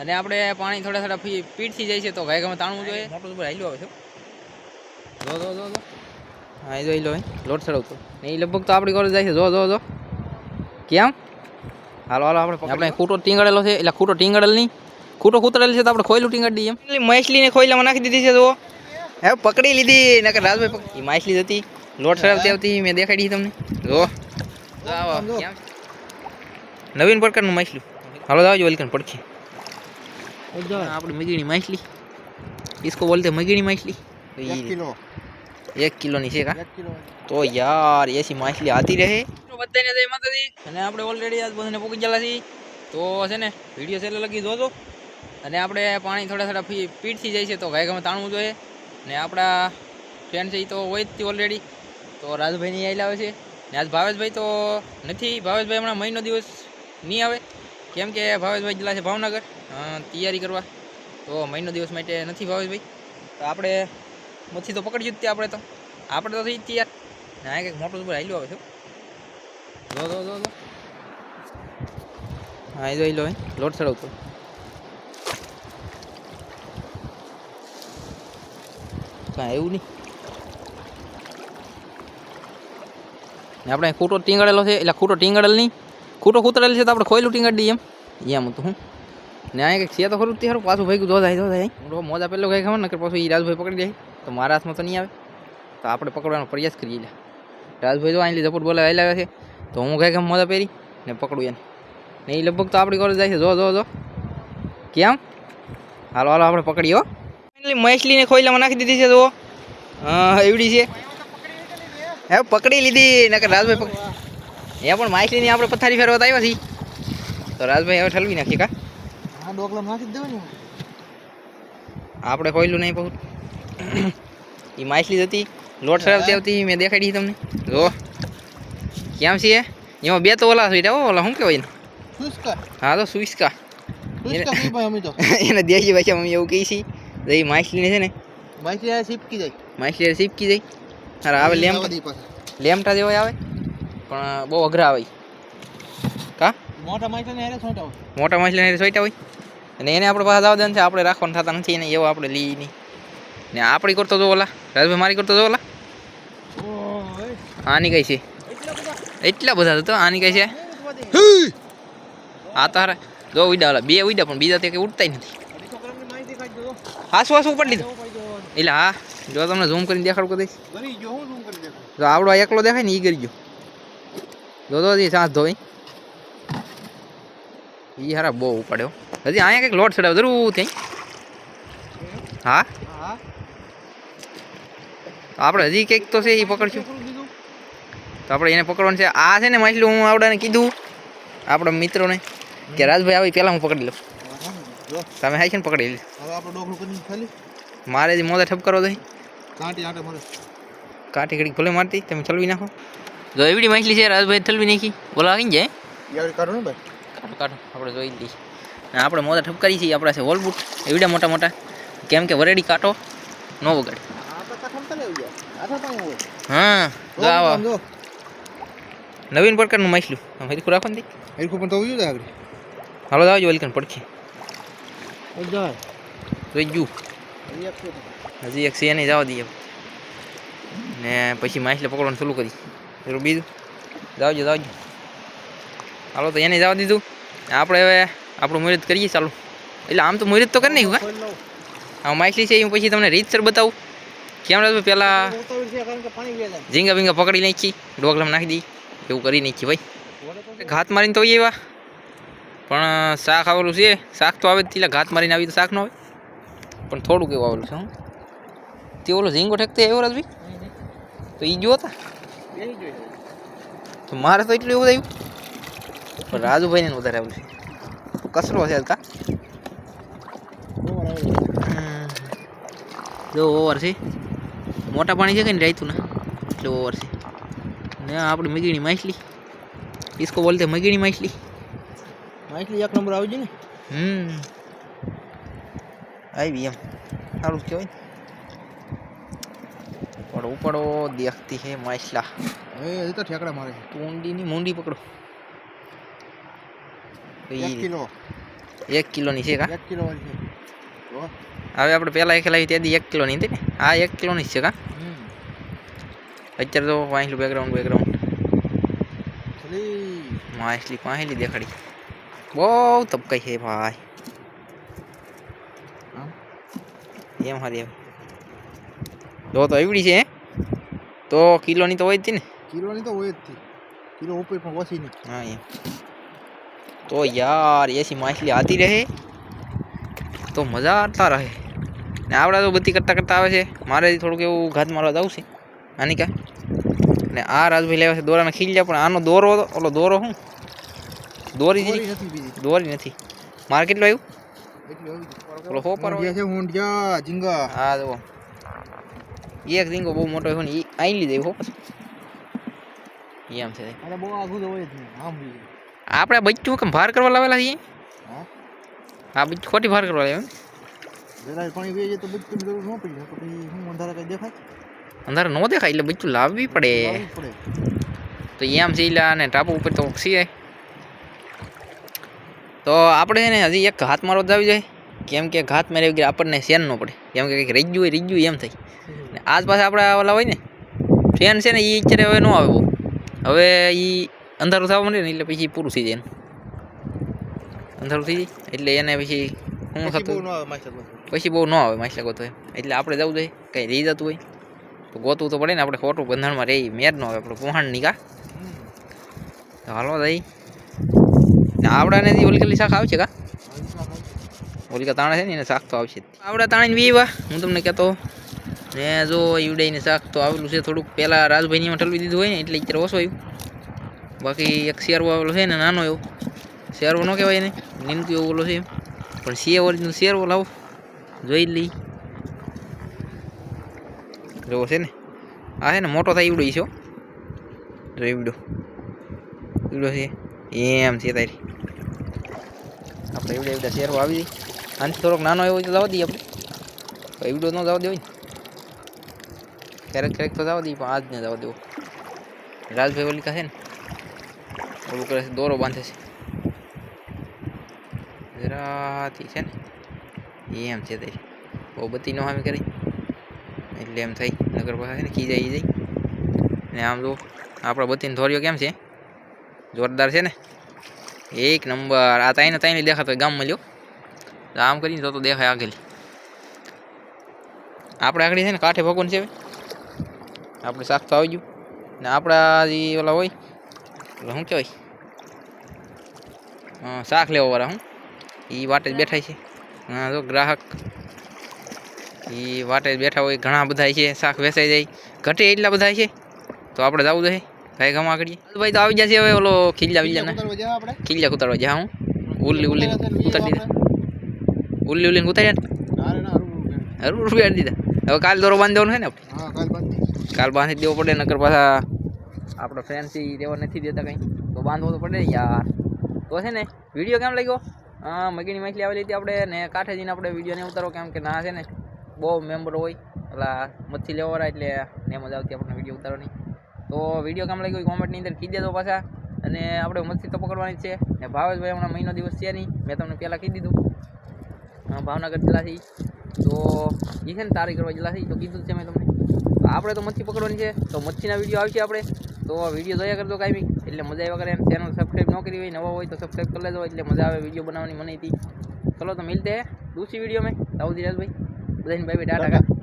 અને આપણે પાણી થોડા થોડા પીટથી જાય છે તો ગાય ગમે તાણવું જોઈએ. મોટું ઉપર હાલ્યું આવે છે. જો જો જો જો. હા એ જોઈ લો એ લોટ ચડાવતો ને એ લગભગ તો આપણી કોલેજ જાય છે. જો જો જો. કેમ? હાલો હાલો આપણે આપણે ખૂટો ટીંગડેલો છે. એટલે ખૂટો ટીંગડેલ નહીં ખૂટો કૂતરેલ છે તો આપણે ખોયલું ટીંગડી એમ. એટલે માછલીને ખોયલામાં નાખી દીધી છે તો હે પકડી લીધી. નકર રાજભાઈ પકડી માછલી હતી. લોટ ચડાવતી આવતી મેં દેખાડી તમને. જો નવીન પ્રકારનું માછલું. હાલો દાવજો વેલકમ પડખે. આપણે મગીણી માછલી इसको बोलते मगीणी माछली तो ये કિલો एक किलो ની છે કા એક કિલો તો યાર એસી માછલી આતી રહે બધાને જય માતાજી અને આપણે ઓલરેડી આજ બધાને પૂકી ગયેલા છીએ તો છે ને વિડીયો છેલ્લે લગી જોજો અને આપણે પાણી થોડા થોડા ફી પીઠથી જાય છે તો ગાય ગમે તાણવું જોઈએ ને આપણા ફ્રેન્ડ છે એ તો હોય જ ઓલરેડી તો રાજભાઈની આવેલા આવે છે ને આજ ભાવેશભાઈ તો નથી ભાવેશભાઈ હમણાં મહિનો દિવસ નહીં આવે કેમ કે ભાવેશભાઈ ગયેલા છે ભાવનગર અ, તૈયારી કરવા. તો મહિનો દિવસ માટે નથી ભાવેશભાઈ તો આપણે મચ્છી તો પકડી જ તે આપણે તો. આપણે તો થઈ તૈયાર. ના કંઈક મોટું ઉપર હાલ્યું આવે છે જો જો જો જો. હા, એ જોઈ લો લોટ ચડાવતો કાંઈ એવું નહીં. આપણે ખૂટો ટીંગડેલો છે, એટલે ખૂટો ટીંગડેલ નહીં. ખૂટો કૂતરેલ છે તો આપણે ખોયલું ટીંગાડી એમ. એમ હતું, હું. ને આ કંઈક છે તો ખરું ત્યારે પાછું ભાઈ દોધાય દોધાય હું મોજા પહેલો કંઈ ખબર ને કે પાછું એ રાજભાઈ પકડી જાય તો મારા હાથમાં તો નહીં આવે તો આપણે પકડવાનો પ્રયાસ કરીએ લે રાજભાઈ તો અહીં ઝપટ બોલાવા આવ્યા છે તો હું કંઈક આમ મોજા પહેરી ને પકડું એને ને એ લગભગ તો આપણી કોલેજ જાય છે જો જો જો કેમ હાલો હાલો આપણે પકડીએ હો માછલીને ખોઈલામાં નાખી દીધી છે તો હા એવડી છે હે પકડી લીધી નકર રાજભાઈ પકડી એ પણ માછલીની આપણે પથારી ફેરવા તો આવ્યા છીએ તો રાજભાઈ હવે ઠલવી નાખીએ કા આ ડોકલા નાખી જ દેવાની આપણે કોઈલું નહીં બહુ. એ માછલી જ હતી. લોટ સરાવતી આવતી મેં દેખાડી તમને. જો. કેમ છે? એમાં બે તો ઓલા છે હો ઓલા શું કહેવાય ને સુસ્કા હા તો સુઈસકા સુસ્કા કઈ ભાઈ અમે તો. એને દેશી ભાષામાં અમે એવું કહી છીએ. તો એ માછલીને છે ને માહિતી આ સીપકી જાય. માછલી સીપકી જાય. અરે આવે લેમ જવા દઈ પાછા. લેમટા જેવો આવે પણ બહુ અઘરા આવે ઈ. કા? મોટા માહિતી ને હારે છોટા હોય. મોટા માછલીને સોઈટા હોય? અને એને આપણે પાસે આવવાનું છે આપણે રાખવાનું થતા નથી એને એવો આપણે લઈ નહીં. ને આપણી કરતો જો ઓલા રાજભાઈ મારી કરતો જો ઓલા? આની કઈ છે? એટલા બધા તો આની કઈ છે? આ તો હારે દો ઉડ્યા ઓલા બે ઉડા પણ બીજા તે કંઈ ઉડતા નથી. હાસુ હાસુ ઉપર લીધો. એટલે હા જો તમને ઝૂમ કરીને દેખાડું કદાચ. જો આવડો એકલો દેખાય ને એ કરી ગયો. જો તો સાંસ ધોઈ. એ હારા બહુ ઉપાડ્યો. હજી અહીંયા કંઈક લોટ ચડાવ જરૂર ત્યાં હા હા? તો આપણે હજી કંઈક તો છે એ પકડશું. છોકરું બીજું તો આપણે એને પકડવાનું છે. આ છે ને માછલું હું આવડાને કીધું આપણા મિત્રોને કે રાજભાઈ આવી પહેલાં હું પકડી લઉં. જો તમે હાઈ છે ને પકડી લે. હવે આપણે ડોકલું કરીને ખાલી. મારે જે મોજા ઠપ કરો તો કાંટી આટે મારે. કાંટી ઘડીક ભલે મારતી તમે ચલવી નાખો. જો એવડી માછલી છે રાજભાઈ થલવી નાખી. બોલા આવી જાય. યાર કાઢો ને ભાઈ કાઢો કાઢો આપણે જોઈ લઈએ અને આપણે મોજા ઠપકારી છીએ આપણા છે વોલબૂટ એવડા મોટા મોટા કેમ કે વરેડી કાંટો નો વગાડે આપણે કાઠમ તલે આવી ગયા આઠા પાણી હોય હા જો આવો જો નવીન પ્રકારનું માછલું આમ હરીખું રાખો ને એરકુ પણ તો ઉયું જાય આગળ હાલો તો આવજો વેલકમ પડખે જાય જોઈ ગયું એક છે હજી એક છે નહીં જવા દઈએ ને પછી માછલી પકડવાનું ચાલુ કરી પેલું બીજું જાવજો જાવજો હાલો તો એને જવા દીધું. આપણે હવે આપણું મુહૂર્ત કરીએ ચાલુ. એટલે આમ તો મુહૂર્ત તો કરી નહીં કા હા માછલી છે હું પછી તમને રીતસર બતાવું. કેમ પહેલાં ઝીંગા ભીંગા પકડી નાખી ડોગલામાં નાખી દઈ એવું કરી નાખી ભાઈ. ઘાત મારીને તો એવા. પણ શાક આવેલું છે. શાક તો આવે જ એટલે ઘાત મારીને આવી તો શાક ન આવે. પણ થોડુંક એવું આવેલું છે હું. તે ઓલો ઝીંગો ઠેકતે એવો રાજભાઈ તો એ જો હતા બેહી જોઈએ તો મારે તો એટલું એવું થયું પણ રાજુભાઈને વધારે આવડે કચરો છે કા જો ઓવર છે મોટા પાણી છે કે નહીં રાયતું ના એટલે ઓવર છે ને આપણે મગીણી માછલી ઇસકો બોલતે મગીણી માછલી માછલી એક નંબર આવજો ને હમ આવી એમ સારું કહેવાય પણ ઉપડો દેખતી હે માછલા એ તો ઠેકડા મારે તું ઊંડીની મૂંડી પકડો એક કિલો. એક કિલોની છે કા? એક કિલો વાળી છે. હવે આપણે પહેલાં ખેલાવી ત્યાંથી એક કિલોની હતી ને? આ એક કિલોની જ છે કા? અત્યારે તો પાંચલું બેકગ્રાઉન્ડ બેકગ્રાઉન્ડ ચલી માછલી પાંચલી દેખાડી. બહુ તબકાઈ છે ભાઈ. એમ હારી એમ. તો તો એવડી છે? તો કિલોની તો હોય જ હતી ને? કિલોની તો હોય જ કિલો ઉપર પણ ઓછી નહીં. હા એમ. તો યાર એસી માછલી આતી રહે તો મજા આવતા રહે ને આપણે તો બધી કરતાં કરતાં આવે છે મારે થોડુંક એવું ઘાત મારવા જવું છે આની કા ને આ રાજભાઈ લેવા છે દોરાના ખીલ્યા પણ આનો દોરો હતો, ઓલો દોરો શું દોરી દોરી નથી બીજી. દોરી નથી. મારે કેટલું આવ્યું ઓલો હો પર ઝીંગા. હા જુઓ. એક ઝીંગો બહુ મોટો હોય ને એ આઈ લીધે હો એમ છે. અરે બહુ આઘું હોય આમ આપણે બચ્ચું કેમ ભાર કરવા લાવેલા છીએ? હા. આ બચ્ચું ખોટી ભાર કરવા લાવ્યા જરા પાણી વેજે તો બધું જરૂર ન પડી. તો પછી શું અંધારા કઈ દેખાય? અંધારે ન દેખાય એટલે બચ્ચું લાવવી પડે. લાવવું જ પડે. તો એમ છે ઈલા અને ટાપુ ઉપર તો છીએ તો આપણે છે ને હજી એક હાથ મારવા જ આવી જાય. કેમ કે ઘાત મારી વગર આપણને સેન ન પડે. કેમ કે કંઈક રહી ગયું હોય રહી ગયું હોય એમ થાય. ને આજ પાસે આપણે ઓલા હોય ને ફેન છે ને એ અત્યારે હવે ન આવે બહુ. હવે એ અંધારું થવા માંડે ને એટલે પછી પૂરું થઈ જાય અંધારું થઈ જાય એટલે એને પછી શું પછી બહુ થતું. પછી બહુ ન આવે માછલા ગોતો એટલે આપણે જવું જોઈએ કંઈ રહી જતું હોય તો ગોતવું તો પડે ને આપણે ખોટું બંધાણમાં રહી મેર ન આવે આપણે પોહાણ નીકા તો હાલો જઈ ને આવડાને જે ઓલી કલી શાક આવશે કા ઓલિકા તાણે છે ને એને શાક તો આવશે આવડા તાણે વીવા હું તમને કહેતો ને જો ઈવડાઈને શાક તો આવેલું છે થોડુંક પહેલાં રાજભાઈની ઠલવી દીધું હોય ને એટલે અત્યારે ઓછો આવ્યું બાકી એક શેરવો આવેલો છે ને, નાનો એવો. શેરવો ન કહેવાય એને નીમકી એવું ઓલો છે પણ સીએ ઓરિજિનલ શેરવો લાવો, જોઈ લઈ. જોવો છે ને. આ છે ને, મોટો થાય ઈવડો ઈશો. જો ઈવડો. ઈવડો છે. એમ છે તારી. આપણે એવડે એવડા શેરો આવી જાય. આનાથી થોડોક નાનો એવો જવા દઈએ આપણે. એવડો ન જવા દેવો ને. ક્યારેક ક્યારેક તો જવા દઈએ, પણ આજ ને જવા દેવો. રાજભાઈ ઓલિકા છે ને ઓલું કરે છે દોરો બાંધે છે. જરાથી છે ને, એમ છે તે. બહુ બધી નો હામી કરી. એટલે એમ થઈ. નગર પાસે ને કી જાય. ને આમ જો આપણા બતીને ધોર્યો કેમ છે? જોરદાર છે ને. એક નંબર. આ તાઈને તાઈને દેખાતો ગામમાં લ્યો. આમ કરીને તો તો દેખાય આગળ. આપણે આગળ છે ને કાંઠે ભગવાન છે. આપણે સાફ તો આવી ગયું. ને આપણા જે ઓલા હોય શું કહેવાય? હા શાક લેવા વાળા હું. એ વાટે જ બેઠા છે. હા જો ગ્રાહક. એ વાટે જ બેઠા હોય ઘણા બધા છે શાક વેચાઈ જાય. ઘટે એટલા બધા છે તો આપણે જવું જોઈએ ભાઈ ગમા કરીએ ભાઈ તો આવી જશે હવે ઓલો ખીલ્લા વિલ્લા ખીલ્લા ઉતારવા જા હું ઉલ્લી ઉલ્લી ઉતારી દીધા. ઉલ્લી ઉલ્લીને ઉતાર્યા. હરું રૂપિયા દીધા. હવે કાલ દોરો બાંધી દેવાનો છે ને કાલ બાંધી કાલ બાંધી દેવો પડે નકર પાછા આપણો ફ્રેન્ડથી રહેવા નથી દેતા કંઈ. તો બાંધવો તો પડે યાર. તો છે ને વીડિયો કેમ લાગ્યો? હા, મગીની માછલી આવેલી હતી આપણે ને કાંઠે જઈને આપણે વીડિયો ને ઉતારો, કેમ કે ના છે ને, બહુ મેમ્બર હોય. પેલા મચ્છી લેવાવાળા એટલે ને મજા આવતી આપણને વીડિયો ઉતારવાની. તો વીડિયો કેમ લાગ્યો કોમેન્ટની અંદર કીધી દેજો પાછા. અને આપણે મચ્છી તો પકડવાની છે. ને ભાવેશભાઈ હમણાં મહિનો દિવસ છે નહીં, મેં તમને પહેલાં કહી દીધું. ભાવનગર જિલ્લાથી તો એ છે ને તારી કરવા જિલ્લાથી તો કીધું છે મેં તમને. આપણે તો મચ્છી પકડવાની છે. તો મચ્છીના વીડિયો આવશે આપણે. તો વીડિયો જોયા કરજો કાંઈ બી એટલે મજા આવ્યા કરે એમ ચેનલ સબસ્ક્રાઈબ ન કરી હોય નવા હોય તો સબસ્ક્રાઈબ કરી લેજો એટલે મજા આવે વીડિયો બનાવવાની મને હતી ચલો તો મિલતે દૂસરી વીડિયો મેં. દાઉદી રાજભાઈ. બધાને ભાઈ ટાટા